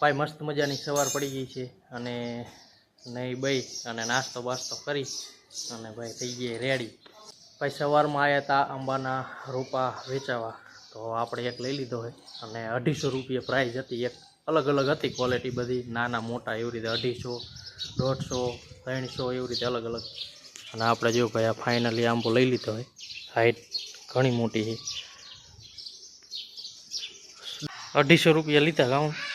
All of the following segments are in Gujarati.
ભાઈ મસ્ત મજાની સવાર પડી ગઈ છે અને નહીં બઈ અને નાસ્તો બાસ્તો કરી અને ભાઈ થઈ ગઈ રેડી. ભાઈ સવારમાં આવ્યા હતા આંબાના રોપા વેચાવા. તો આપણે એક લઈ લીધો હોય અને અઢીસો રૂપિયા પ્રાઇઝ હતી. એક અલગ અલગ હતી ક્વોલિટી બધી. નાના મોટા એવી રીતે અઢીસો, દોઢસો, ત્રણસો એવી રીતે અલગ અલગ. અને આપણે જો ભાઈ આ ફાઇનલી આંબો લઈ લીધો હોય હાઈટ ઘણી મોટી છે. અઢીસો રૂપિયા લીધા બસ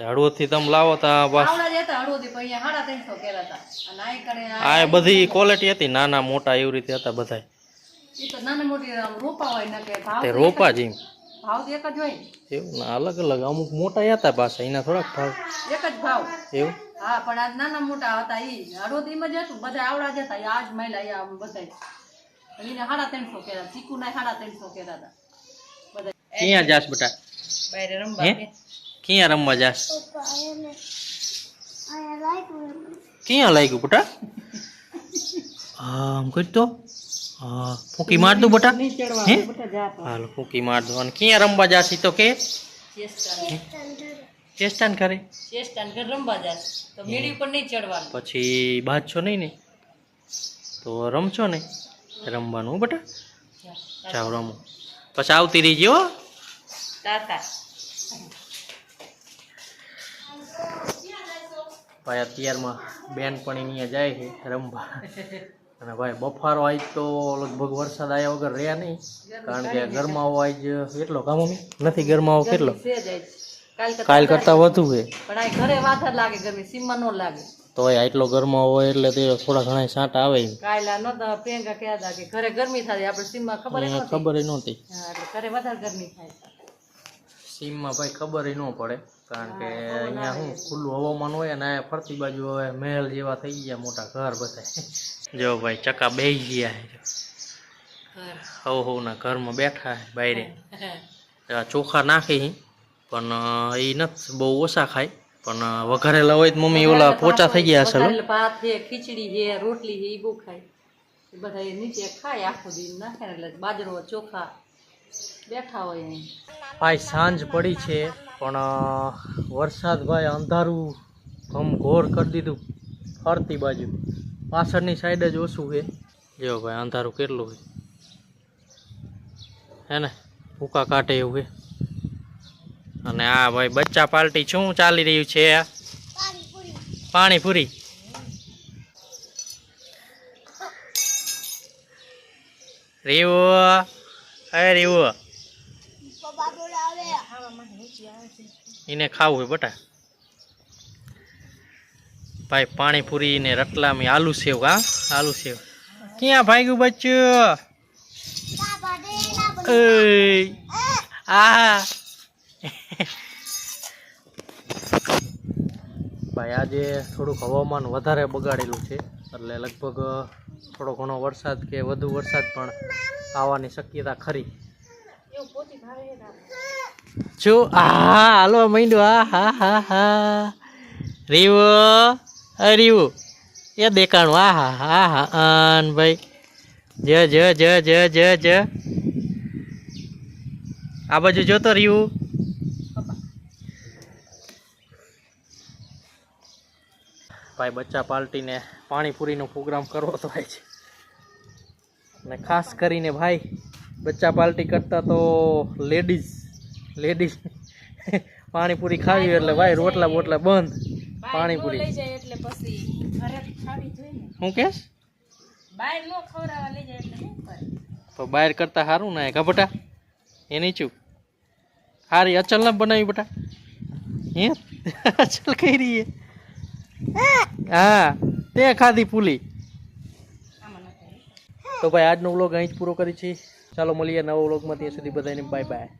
હળવદથી તમે લાવો તા બસ. આ એ બધી ક્વોલિટી હતી નાના મોટા એવી રીતે હતા બધા તે રોપા જ એમ. ભાવ તો એક જ હોય ને. એવું ના અલગ અલગ અમુક મોટા હતા પાછા એના થોડાક ભાવ. એક જ ભાવ. એવું? હા પણ આ નાના મોટા હતા ઈ. હળવદ એમાં જ હતું બધા આવડા જ હતા ઈ આજ મહિલા ઈ આમ બધા એને સાડા ત્રણસો કેરા ચીકુ ના સાડા ત્રણસો કેરા હતા. બધા ક્યાં જાસ બેટા? બાયરે રમવા હે? બે. ક્યાં રમવા જાસ ક્યાં લાગ્યું બટા? આમ કરતો હા ફૂંકી માર દઉં બટા. નહીં ચડવા હે? તો. હાલ ફૂંકી માર દો અને ક્યાં રમવા જાસ તો કે? ચેસ્ટાન કરે ચેસ્ટાન કરે રમવા જાસ તો મીડી પર નહીં ચડવાનું. પછી બાજશો નહીં ને? તો રમશો ને? રમવાનું બટા. બેટા જાઓ રમો. પછી આવતી રહીજો હો. તાતા. ભાઈ અત્યારમાં બેન પણ અહીંયા જાય છે રમવા. અને ભાઈ બફારો આજ તો લગભગ વરસાદ આવ્યા વગર રહ્યા નહીં. કારણ કે ગરમાવો આજ કેટલો કામ નથી ગરમાવો કેટલો. કાલ કરતા વધુ છે. પણ ઘરે વાથર લાગે ગરમી સીમમાં નો લાગે. તોય આટલો ગરમાવો હોય એટલે તે થોડા ઘણા સાંટ આવે ઘરે ગરમી થાય આપણે. ખબર નહોતી. ઘરે વધારે ગરમી થાય. સીમમાં ભાઈ ખબર ન પડે. કારણ કે અહીંયા શું ખુલ્લું હવામાન હોય અને ફરતી બાજુ હવે મહેલ જેવા થઈ ગયા મોટા ઘર બધા. જો ભાઈ ચકા બે ગયા છે. હવ હવના ઘરમાં બેઠા છે બાયરે. આ ચોખા નાખી હી, પણ એ નથી બહુ ઓછા ખાય. પણ વઘારેલા હોય તો મમ્મી ઓલા પોચા થઈ ગયા છે ભાત છે ખીચડી છે રોટલી છે એ બહુ ખાય. એ બધા નીચે ખાય આખો દી નાખે એટલે બાજરો ચોખા. બેઠા હોય ભાઈ, સાંજ પડી છે, પણ વરસાદ ભાઈ અંધારું ઘમ ઘોર કરી દીધું ફરતી બાજુ. પાછળની સાઈડ જ ઓછું છે. જો ભાઈ, અંધારું કેટલું છે? હે ને, ભૂકા કાઢે એવું છે. અને આ ભાઈ, બચ્ચા પાર્ટી શું ચાલી રહ્યું છે? પાણીપુરી. રીવો. અરે રીવો એને ખાવું હોય બટા. ભાઈ પાણીપુરી ને રતલામી આલુ સેવ, હા? આલુ સેવ. ક્યાં ભાગ્યું બચ્ચું? એય. આ ભાઈ આજે થોડુંક હવામાન વધારે બગાડેલું છે, એટલે લગભગ થોડો ઘણો વરસાદ કે વધુ વરસાદ પણ આવવાની શક્યતા ખરી. જો આ હાલો માંડ્યો, આ, હા હા હા. રીવો રીવો. એ દેખાણું, આ, હા હા હા આન ભાઈ. જ જ જ જ જ જ. આ બાજુ જોતો રીવું. ભાઈ, બચ્ચા પાર્ટીને પાણીપુરીનો પ્રોગ્રામ કરવો તો હોય છે અને ખાસ કરીને ભાઈ બચ્ચા પાર્ટી કરતા તો લેડીઝ લેડીઝ પાણીપુરી ખાવી એટલે ભાઈ રોટલા બોટલા બંધ. પાણીપુરી. શું કરે? તો બહાર કરતા સારું ને કા બટા? એની ચૂક હારી અચલ ના બનાવી બટા. હે? અચલ કઈ રહી હા. તે ખાધી પુલી તો ભાઈ આજનો વ્લોગ અહીં જ પૂરો કરી છે. ચાલો મળીએ નવો વ્લોગમાં ત્યાં સુધી બધાને બાય બાય